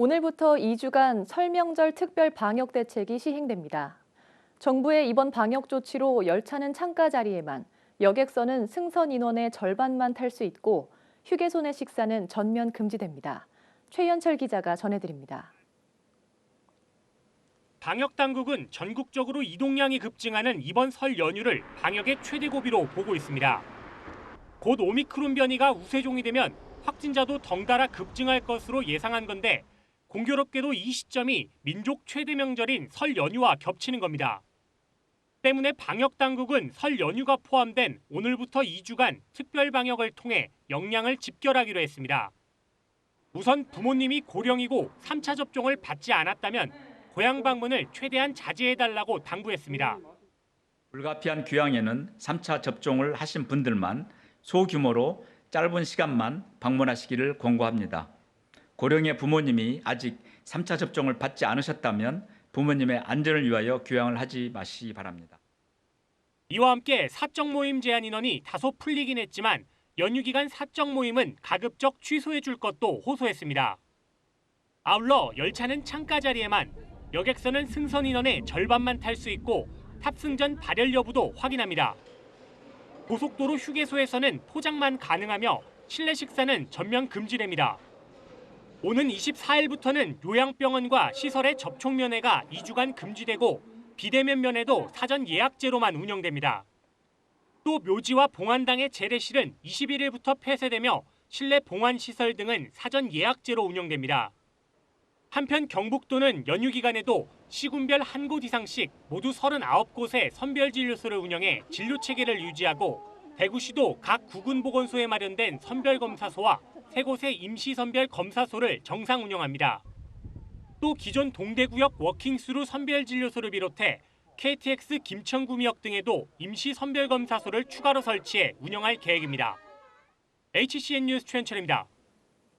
오늘부터 2주간 설명절 특별 방역 대책이 시행됩니다. 정부의 이번 방역 조치로 열차는 창가 자리에만, 여객선은 승선 인원의 절반만 탈 수 있고 휴게소 내 식사는 전면 금지됩니다. 최현철 기자가 전해드립니다. 방역 당국은 전국적으로 이동량이 급증하는 이번 설 연휴를 방역의 최대 고비로 보고 있습니다. 곧 오미크론 변이가 우세종이 되면 확진자도 덩달아 급증할 것으로 예상한 건데 공교롭게도 이 시점이 민족 최대 명절인 설 연휴와 겹치는 겁니다. 때문에 방역 당국은 설 연휴가 포함된 오늘부터 2주간 특별 방역을 통해 역량을 집결하기로 했습니다. 우선 부모님이 고령이고 3차 접종을 받지 않았다면 고향 방문을 최대한 자제해달라고 당부했습니다. 불가피한 귀향에는 3차 접종을 하신 분들만 소규모로 짧은 시간만 방문하시기를 권고합니다. 고령의 부모님이 아직 3차 접종을 받지 않으셨다면 부모님의 안전을 위하여 귀향을 하지 마시기 바랍니다. 이와 함께 사적 모임 제한 인원이 다소 풀리긴 했지만 연휴 기간 사적 모임은 가급적 취소해 줄 것도 호소했습니다. 아울러 열차는 창가 자리에만 여객선은 승선 인원의 절반만 탈 수 있고 탑승 전 발열 여부도 확인합니다. 고속도로 휴게소에서는 포장만 가능하며 실내 식사는 전면 금지됩니다. 오는 24일부터는 요양병원과 시설의 접촉 면회가 2주간 금지되고 비대면 면회도 사전 예약제로만 운영됩니다. 또 묘지와 봉안당의 재래실은 21일부터 폐쇄되며 실내 봉안 시설 등은 사전 예약제로 운영됩니다. 한편 경북도는 연휴 기간에도 시군별 한 곳 이상씩 모두 39곳의 선별 진료소를 운영해 진료 체계를 유지하고 대구시도 각 구군 보건소에 마련된 선별 검사소와 세 곳의 임시 선별 검사소를 정상 운영합니다. 또 기존 동대구역 워킹스루 선별 진료소를 비롯해 KTX 김천구미역 등에도 임시 선별 검사소를 추가로 설치해 운영할 계획입니다. HCN 뉴스 최현철입니다.